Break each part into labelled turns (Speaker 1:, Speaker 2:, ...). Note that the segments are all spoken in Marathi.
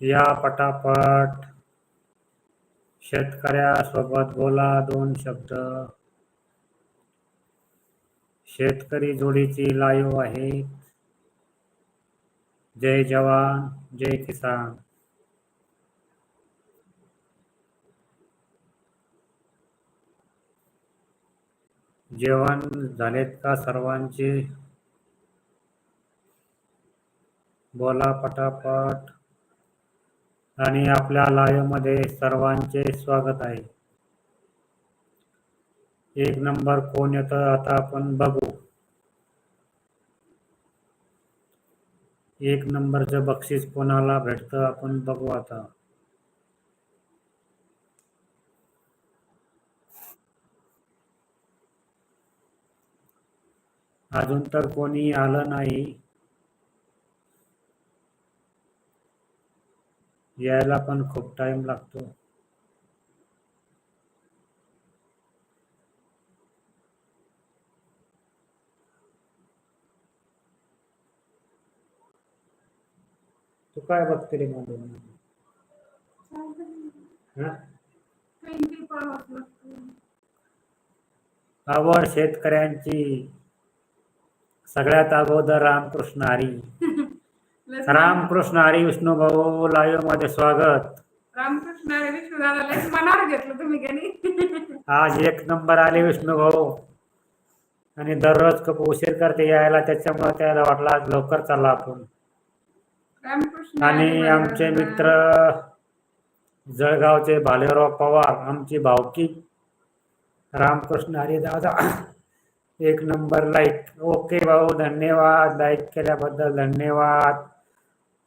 Speaker 1: या पटापट. शेतकऱ्यासोबत बोला दोन शब्द. शेतकरी जोडीची लाईव्ह आहे. जय जवान जय किसान. जेवण झालेत का सर्वांचे? बोला पटापट. आणि आपल्या लाईव्हमध्ये सर्वांचे स्वागत आहे. एक नंबर कोण येतं आता आपण बघू. एक नंबरचं बक्षीस कोणाला भेटतं आपण बघू आता. अजून तर कोणी आलं नाही. यायला पण खूप टाइम लागतो. तू काय बघते रे आवड शेतकऱ्यांची. सगळ्यात अगोदर रामकृष्ण हरी. रामकृष्ण हरी विष्णू भाऊ लाईव्हमध्ये स्वागत.
Speaker 2: रामकृष्ण हरी विष्णू मनावर घेतलं तुम्ही
Speaker 1: आज एक नंबर आले विष्णू भाऊ. आणि दररोज खूप उशीर करते यायला त्याच्यामुळे त्याला वाटला आज लवकर चालला आपण. आणि आमचे. मित्र जळगावचे भालेराव पवार आमची भावकी. रामकृष्ण हरी दादा एक नंबर लाईक. ओके भाऊ धन्यवाद. लाईक केल्याबद्दल धन्यवाद.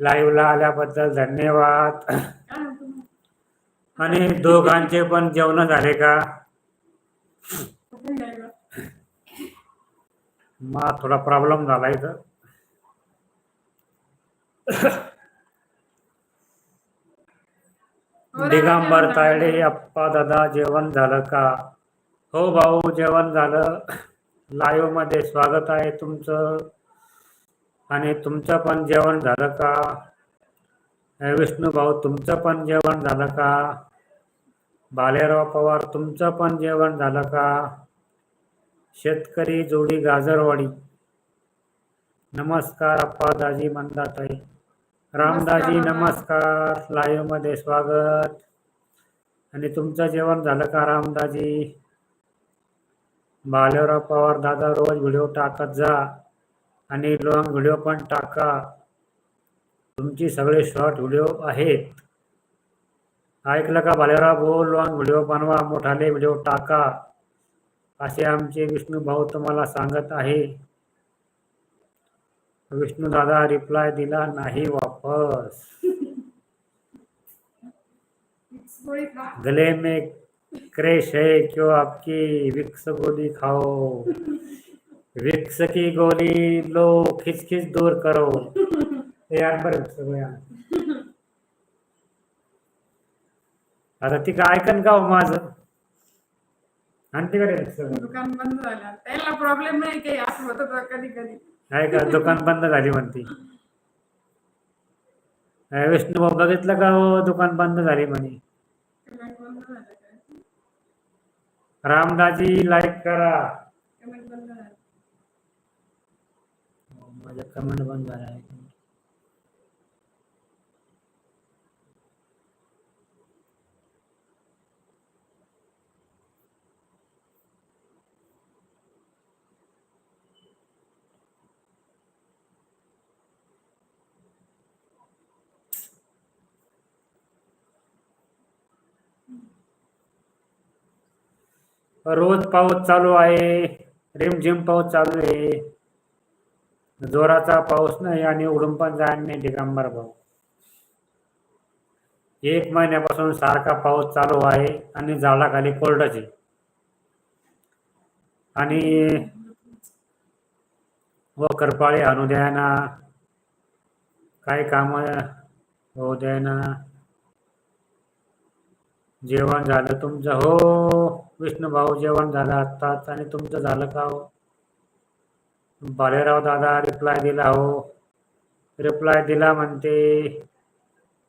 Speaker 1: लाईव्हला आल्याबद्दल धन्यवाद. आणि दोघांचे पण जेवण झाले का? मग थोडा प्रॉब्लेम झाला इथं. दिगंबर तायडे अप्पा दादा जेवण झालं का? हो भाऊ जेवण झालं. लाईव्हमध्ये स्वागत आहे तुमचं. आणि तुमचं पण जेवण झालं का? विष्णू भाऊ तुमचं पण जेवण झालं का? बालेराव पवार तुमचं पण जेवण झालं का? शेतकरी जोडी गाजरवाडी. नमस्कार अप्पा दाजी मंदाताई. रामदाजी
Speaker 2: नमस्कार.
Speaker 1: नमस्कार. लाईव्हमध्ये स्वागत. आणि तुमचं जेवण झालं का रामदाजी? बालेराव पवार दादा रोज व्हिडिओ टाकत जा. आणि लॉंग व्हिडिओ पण टाका. तुमची सगळे शॉर्ट व्हिडिओ आहेत. ऐकलं का भालेराव भाऊ लॉंग व्हिडिओ बनवा मोठाले व्हिडिओ टाका. असे आमचे विष्णू भाऊ तुम्हाला सांगत आहे. विष्णू दादा रिप्लाय दिला नाही वापस. गले में क्रेश है क्यों आपकी विक्स गोली खाओ? विक्स की गोली लो खिच खिच दूर करो यार बरं आण. आता ती काय ऐकन का हो माझं? विक्स गोळी?
Speaker 2: दुकान बंद झालं. त्याला प्रॉब्लेम नाही काही असं होत होतं कधी कधी
Speaker 1: आहे का? दुकान बंद झाली म्हणती. विष्णू भाऊ बघितलं का हो? दुकान बंद झाली म्हणे. रामदाजी लाईक करा. माझ्या कमेंट बंद झाल्या आहेत. रोज पाऊस चालू आहे रिमझिम पाऊस चालू आहे जोराचा पाऊस नाही आणि उडून पण नाही दिगंबर भाऊ. एक महिन्यापासून सारखा पाऊस चालू आहे आणि झाडाखाली कोरडच आहे. आणि व करपाळे आणू द्यायना काय काम होऊ द्यायना जेवण झालं तुमचं. हो विष्णू भाऊ जेवण झालं आत्ताच. आणि तुमचं झालं का हो? बालेराव दादा रिप्लाय दिला हो. रिप्लाय दिला म्हणते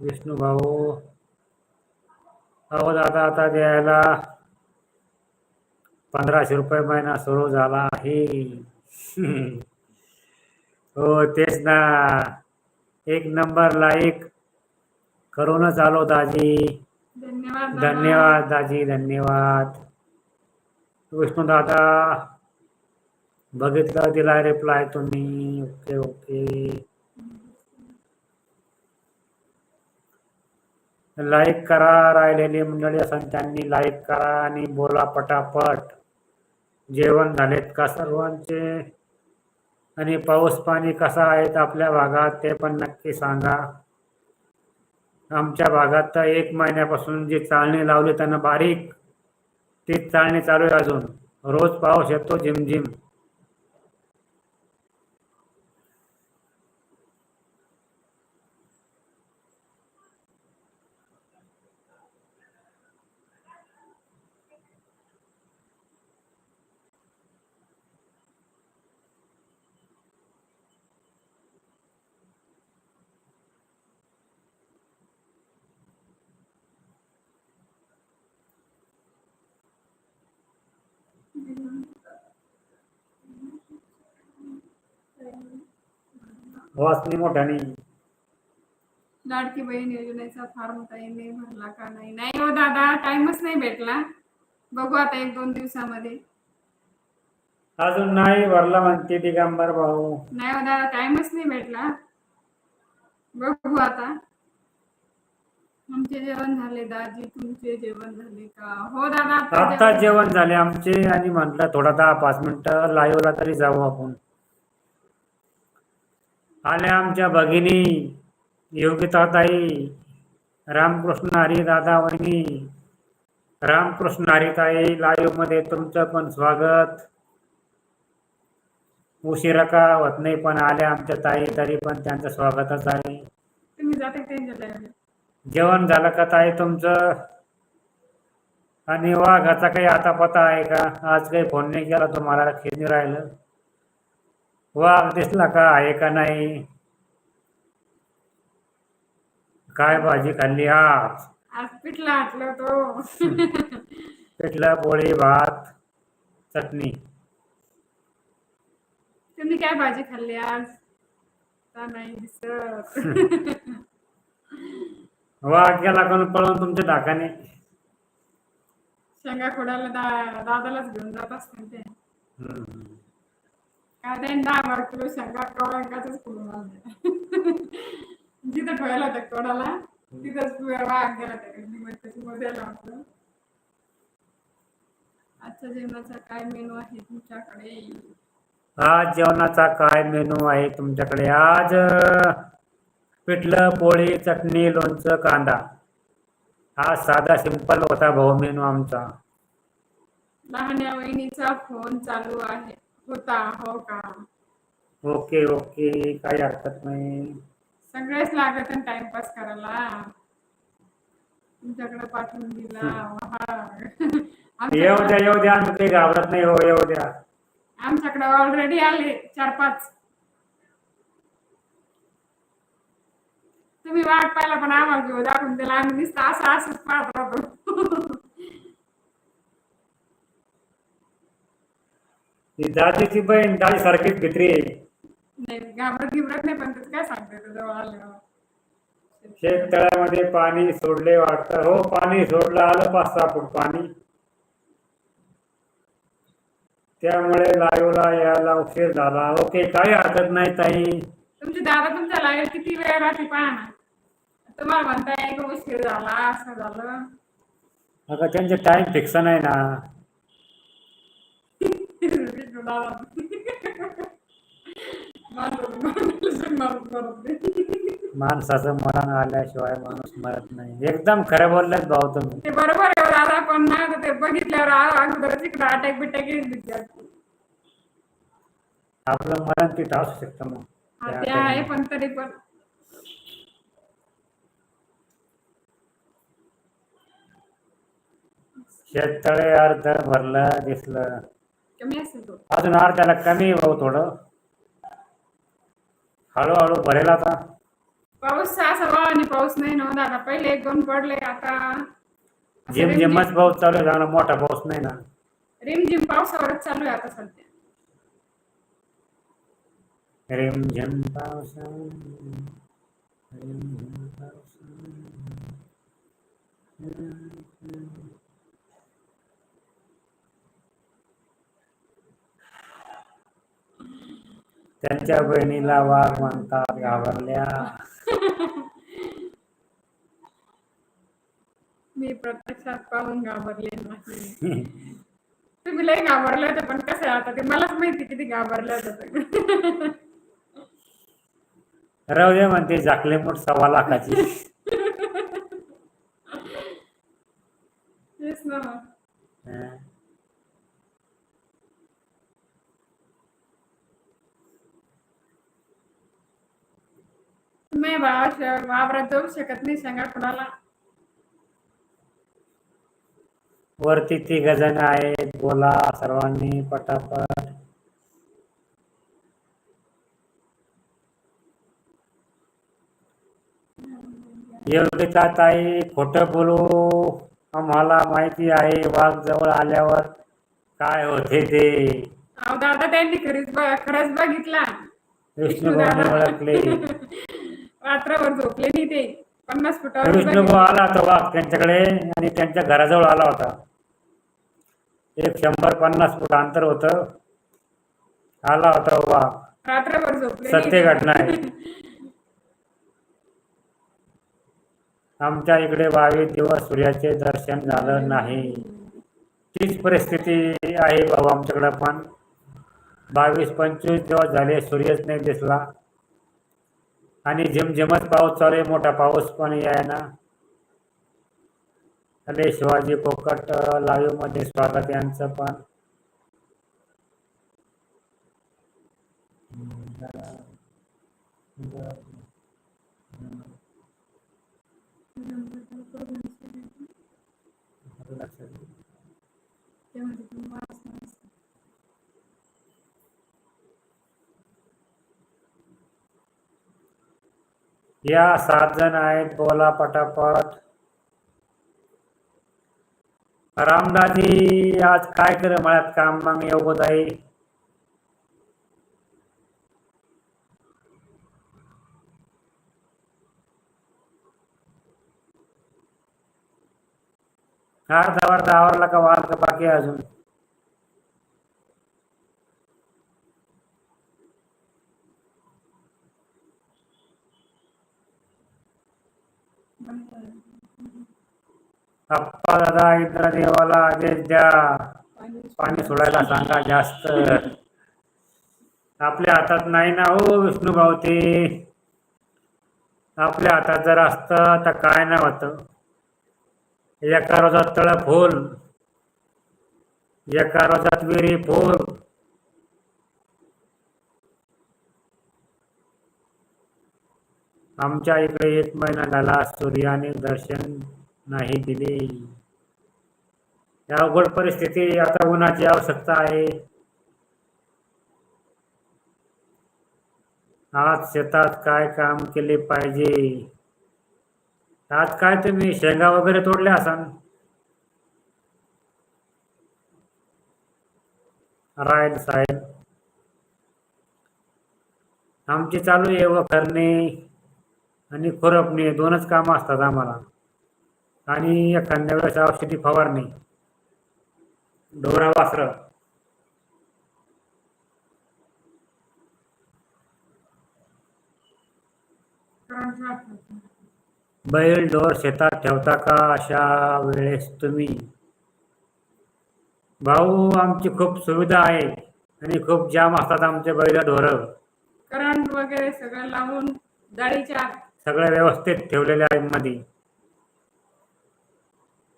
Speaker 1: विष्णू भाऊ अहो दादा आता द्यायला पंधराशे रुपये महिना सुरू झाला आहे. हो तेच ना. एक नंबर लाईक. करूनच आलो दाजी
Speaker 2: धन्यवाद.
Speaker 1: धन्यवाद दाजी धन्यवाद. विष्णू दादा बघितलं दिला रिप्लाय तुम्ही ओके ओके लाईक करा राहिलेली मंडळी असेल त्यांनी लाईक करा आणि बोला पटापट. जेवण झालेत का सर्वांचे? आणि पाऊस पाणी कसा आहे आपल्या भागात ते पण नक्की सांगा. आमच्या भागात तर एक महिन्यापासून जी चाळणी लावली त्यांना बारीक ती चाळणी चालू आहे अजून. रोज पाऊस येतो झिमझिम. वासनी मोठ्यानी
Speaker 2: लाडकी बहीण योजनेचा फॉर्म ताईने भरला का नाही? नाही हो दादा टाइमच नाही भेटला. बघू आता एक दोन दिवसामध्ये.
Speaker 1: अजून नाही भरला म्हणते दिगंबर भाऊ.
Speaker 2: नाही हो दादा टाइमच नाही भेटला. बघू आता. आमचे जेवण झाले दाजी तुमचे जेवण झाले का? हो दादा आता जेवण
Speaker 1: झाले आमचे आणि म्हटलं थोडा दहा पाच मिनिटं लाईव्हला तरी जाऊ आपण. आल्या आमच्या भगिनी योगिताताई रामकृष्ण हरी दादा वहिनी रामकृष्ण हरिताई लाईव्हमध्ये तुमचं पण स्वागत. उशिरा का होत नाही पण आल्या आमच्या ताई तरी पण त्यांचं स्वागतच आहे. जेवण झालं का ताई तुमचं? आणि वाघाचा काही आता पता आहे का? आज काही फोन नाही केला तुम्हाला नाही राहिलं. वाघ दिसला का? आहे का नाही? काय भाजी खाल्ली आज?
Speaker 2: आज पिठला हाटलो तो
Speaker 1: पिठलं पोळी भात चटणी.
Speaker 2: तुम्ही काय भाजी खाल्ली आज? का नाही दिसत?
Speaker 1: वाघ गेला कोण पळून तुमच्या धाकाने
Speaker 2: शेंगा खोडाला दा दादालाच घेऊन जात असते ते.
Speaker 1: हम्म.
Speaker 2: ते दहा बारा किलो शेंगा कवळ्यांकाच करून आणले जिथं ठेवायला होतं तोडाला तिथंच वाघ गेला आजच्या जेवणाचा काय मेनू आहे तुमच्याकडे?
Speaker 1: आज जेवणाचा काय मेनू आहे तुमच्याकडे? आज पिठलं पोळी चटणी लोणचं कांदा. हा साधा सिंपल होता भाऊ मेनू आमचा.
Speaker 2: लहान्या वहिनीचा फोन चालू आहे. होता हो का?
Speaker 1: ओके ओके काही हरकत नाही.
Speaker 2: सगळेच लागत टाइमपास करायला. तुमच्याकडे पाठवून दिला वाह.
Speaker 1: येऊ द्या येऊ द्या आम्ही काही घाबरत नाही हो येऊ द्या.
Speaker 2: आमच्याकडे ऑलरेडी आले चार पाच तुम्ही वाट पाहिला पण आम्हाला घेऊ दाखवून दिला. आम्ही नुसतं असं असंच पाहत राहतो.
Speaker 1: ही दादीची बहीण दादी सारखीच भित्री आहे.
Speaker 2: नाही घाबरत घिबरत नाही पण काय सांगते तुझं जवळ आल्यावर
Speaker 1: शेततळ्यामध्ये पाणी सोडले वाटतं हो पाणी सोडलं आलं पाच सहा फूट पाणी. त्यामुळे लाईव्हला यायला उशीर झाला. ओके काही हरकत नाही ताई.
Speaker 2: तुमचे दादा तुमच्या लागेल किती वेळ राहते पहा ना तुम्हाला म्हणताय की उशीर झाला असं झालं.
Speaker 1: अगं त्यांचे टाइम फिक्स नाही ना. माणसाचं मरण आल्याशिवाय माणूस मरत नाही. एकदम खरं बोललेत भाऊ तुम्ही.
Speaker 2: ते बरोबर आहे दादा पण ना ते बघितल्यावर अगोदरच इकडे अटॅक बिटॅक येईल विद्यार्थी.
Speaker 1: आपलं मरण तिथं असू शकतं मग.
Speaker 2: हा, ते आहे पण तरी पण.
Speaker 1: शेततळे अर्ध भरलं दिसलं.
Speaker 2: कमी असेल तो.
Speaker 1: अजून अर्ध्याला कमी भाऊ थोडं. हळूहळू भरेल आता.
Speaker 2: पाऊस असा आणि पाऊस नाही ना दादा पहिले एक दोन पडले आता असं
Speaker 1: झिम
Speaker 2: रिमझिम-
Speaker 1: झिमच पाऊस चालू आहे चांगला मोठा पाऊस नाही ना.
Speaker 2: रिमझिम पावसावरच चालू आहे आता सध्या.
Speaker 1: रिम झिम पावसा रिम झिम पावसा त्यांच्या बहिणीला वाघ म्हणतात घाबरल्या.
Speaker 2: मी प्रत्यक्षात पाहून घाबरले नाही. तुम्ही लय घाबरले होते पण कसं आता ते मलाच माहिती किती घाबरले होते
Speaker 1: राहू दे म्हणते झाकले मोठ सव्वा लाखाची
Speaker 2: तेच ना मग.
Speaker 1: हं.
Speaker 2: भावा वावरात जाऊ शकत नाही सांगा कोणाला.
Speaker 1: वरती तिघ जण आहेत बोला सर्वांनी पटापट. योगिता ताई खोटं बोलू आम्हाला माहिती आहे वाघ जवळ आल्यावर काय होते ते.
Speaker 2: दादा त्यांनी खरीच खरंच बघितला.
Speaker 1: विष्णुभाऊने ओळखले.
Speaker 2: रात्रभर झोपले नाही ते. पन्नास फुटावर
Speaker 1: विष्णुभाऊ आला होता वाघ त्यांच्याकडे आणि त्यांच्या घराजवळ आला होता. एक शंभर पन्नास फूट अंतर होतं. आला होता वाघ.
Speaker 2: रात्रभर झोपले
Speaker 1: सत्य. घटना आहे. आमच्या इकडे बावीस दिवस सूर्याचे दर्शन झालं नाही. तीच परिस्थिती आहे भाऊ आमच्याकडे पण. बावीस पंचवीस दिवस झाले सूर्यच नाही दिसला. आणि झमझमत पाऊस चालू आहे मोठा पाऊस पण आहे ना. अरे शिवाजी कोकट लाईव्हमध्ये स्वागत यांचं पण
Speaker 2: ते म्हणते तुम्ही वाच ना.
Speaker 1: या सात जण आहेत बोला पटापट. रामदाजी आज काय कर मळ्यात काम? मग योगत आहे अर्धा अर्धा आवरला का वाल का बाकी अजून? अप्पा दादा इंद्र देवाला आदेश द्या
Speaker 2: पाणी
Speaker 1: सोडायला सांगा जास्त. आपल्या हातात नाही ना हो विष्णू भाऊ ते आपल्या हातात जर असत तर काय नाही होत? एका रोजात तळ फुल. एका रोजात विरी फुल. आमच्या इकडे एक महिना झाला सूर्याने दर्शन नाही दिले. या अवघड परिस्थिती आता उन्हाची आवश्यकता आहे. आज शेतात काय काम केले पाहिजे? आज काय तुम्ही शेंगा वगैरे तोडल्या असाल? राईट साहेब. आमची चालू आहे व करणे. आणि खुरपणे दोनच कामं असतात आम्हाला. आणि एखाद्या वेळेस औषधी फवारणी ढोरा वासर. बैल ढोर शेतात ठेवता का अशा वेळेस तुम्ही? भाऊ आमची खूप सुविधा आहे आणि खूप जाम असतात आमचे बैल ढोर.
Speaker 2: करंट वगैरे सगळं लावून गाडीच्या
Speaker 1: सगळ्या व्यवस्थित ठेवलेल्या आहे मध्ये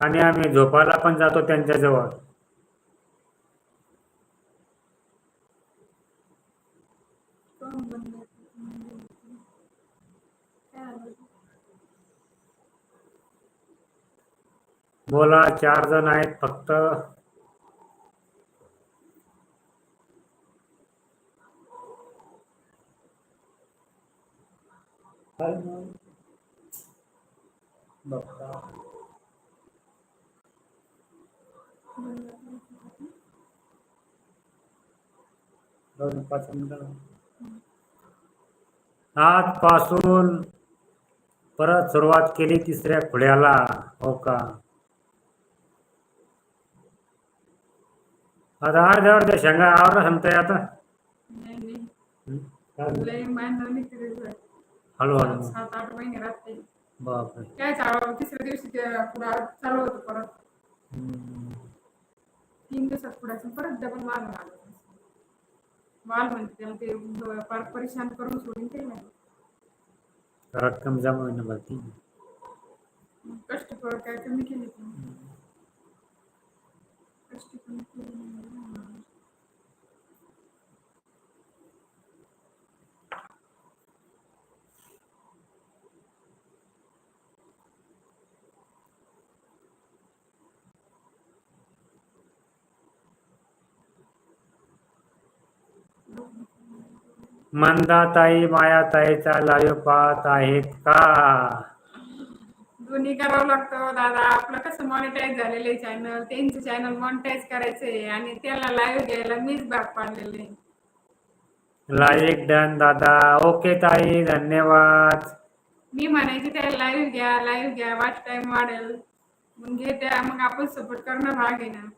Speaker 1: आणि आम्ही झोपायला पण जातो त्यांच्याजवळ. बोला चार जण आहेत फक्त काय मग? बघता दोन पाच मिनिटं आजपासून परत सुरुवात केली तिसऱ्या खुड्याला. हो का? आता अर्ध्या अर्ध्या शेंगा आवर सांगताय आता?
Speaker 2: नाही नाही सात आठ महिने
Speaker 1: बापरे.
Speaker 2: काय चालू तिसऱ्या दिवशी चालू होतो परत तीन दिवसात पुढे परत डबल माल आला. माल म्हणते त्याला ते फार परेशान करून सोडून केलं
Speaker 1: रक्कम जमा होईना बाकी.
Speaker 2: कष्ट काय कमी केले? कष्ट कमी केले
Speaker 1: मंदाताई मायाताईचा लाईव्ह पाहत आहेत का?
Speaker 2: दोन्ही करावं लागतं दादा. आपलं कसं मॉनिटाईज झालेलं चॅनल त्यांचं चॅनल मॉनिटाईज करायचंय आणि त्याला लाईव्ह घ्यायला मीच भाग पाडलेले
Speaker 1: लाईक डन दादा. ओके ताई. धन्यवाद.
Speaker 2: मी म्हणायची त्याला लाईव्ह घ्या लाईव्ह घ्या. वाच टाइम वाढेल. मग घेत्या मग आपण सपोर्ट करणं भाग आहे ना.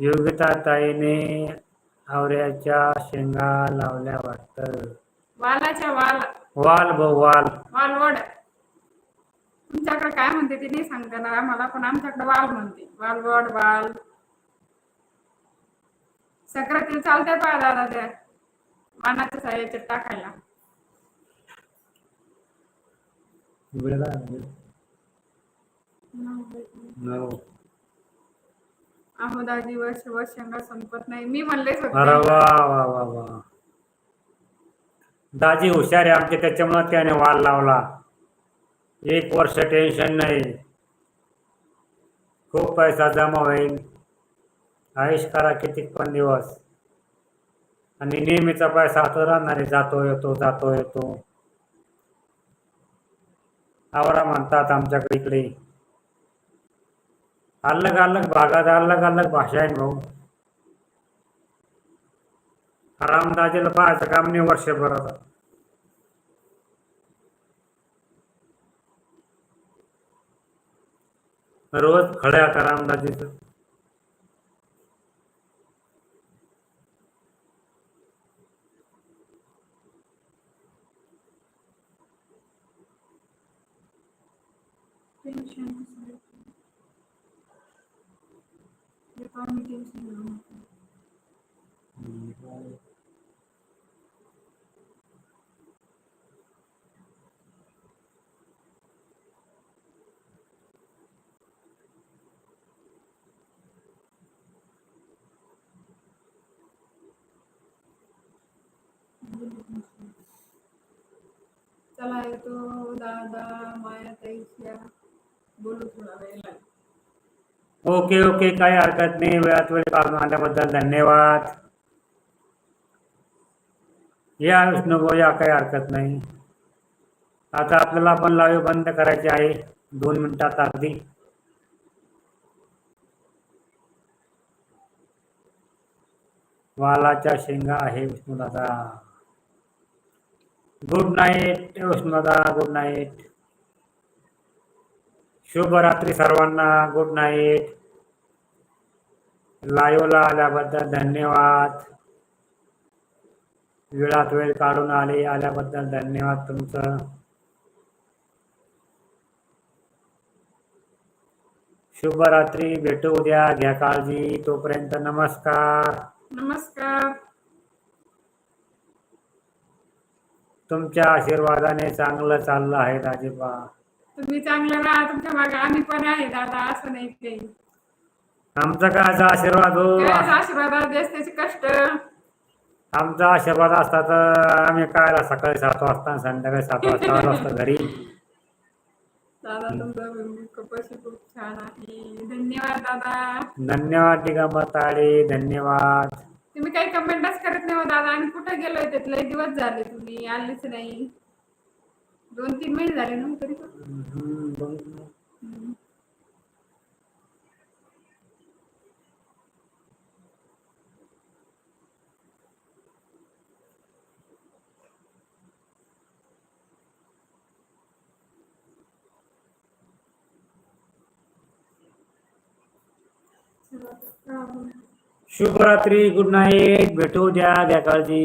Speaker 1: योगिता ताईने आवऱ्याच्या शेंगा लावल्या वाटत.
Speaker 2: वालाच्या वाल.
Speaker 1: वाल ब वाल.
Speaker 2: वालवड तुमच्याकडे काय म्हणते ते नाही सांगता येणार आम्हाला पण आमच्याकडे वाल म्हणते. वालवड वाल. सक्रातील चालतंय पहा दादा त्या. वानाच्या साह्याच्यात टाकायला.
Speaker 1: वेळा नऊ.
Speaker 2: अहो दादी वर्ष शेंगा संपत नाही. मी म्हणले
Speaker 1: अरे वा वा वा वा. दाजी हुशार आहे आमचे त्याच्यामुळे त्याने वाल लावला. एक वर्ष टेन्शन नाही. खूप पैसा जमा होईल. आयुष करा किती पण दिवस. आणि नेहमीचा पैसा हातात राहणार जातो येतो जातो येतो. आवरा म्हणतात आमच्याकडे इकडे. अलग अलग भागात अलग अलग भाषा आहे भाऊ. रामदाजीला पाहायचं काम नाही वर्षभर रोज खड्या आता रामदाजीच.
Speaker 2: Thank you. चला येतो. दादा माया ताईच्या बोलू थोडा वेळ लागेल.
Speaker 1: Okay okay. काही हरकत नाही. वेळात वेळ काढून आल्याबद्दल धन्यवाद. या विष्णू या काही हरकत नाही. आता आपल्याला पण लावे बंद करायचे आहे. दोन मिनिटात अगदी. वालाच्या शेंगा आहे विष्णुदादा. Good night विष्णुदादा. गुड नाईट शुभरात्री सर्वांना. गुड नाईट लाईव्हला आल्याबद्दल धन्यवाद. वेळात वेळ काढून आले आल्याबद्दल धन्यवाद तुमचं. शुभरात्री भेटू उद्या घ्या काळजी. तोपर्यंत नमस्कार.
Speaker 2: नमस्कार.
Speaker 1: तुमच्या आशीर्वादाने चांगलं चाललं आहे राजेबा.
Speaker 2: तुम्ही चांगलं राहा तुमच्या मागे आम्ही पण आहे दादा असं नाही काही.
Speaker 1: आमचा काय आशीर्वाद हो?
Speaker 2: देश त्याचे कष्ट.
Speaker 1: आमचा आशीर्वाद असता तर आम्ही काय सकाळी सात वाजता आणि संध्याकाळी सात वाजता आलो असतो घरी.
Speaker 2: दादा तुमचा खूपच खूप छान आहे. धन्यवाद दादा.
Speaker 1: धन्यवाद दिगंबर ताळे धन्यवाद.
Speaker 2: तुम्ही काही कमेंटच करत नाही हो दादा. आणि कुठे गेलोय ते लय दिवस झाले तुम्ही आलेच नाही. दोन तीन महिने झाले ना तरी
Speaker 1: गुड नाईट भेटू द्या द्या काळजी.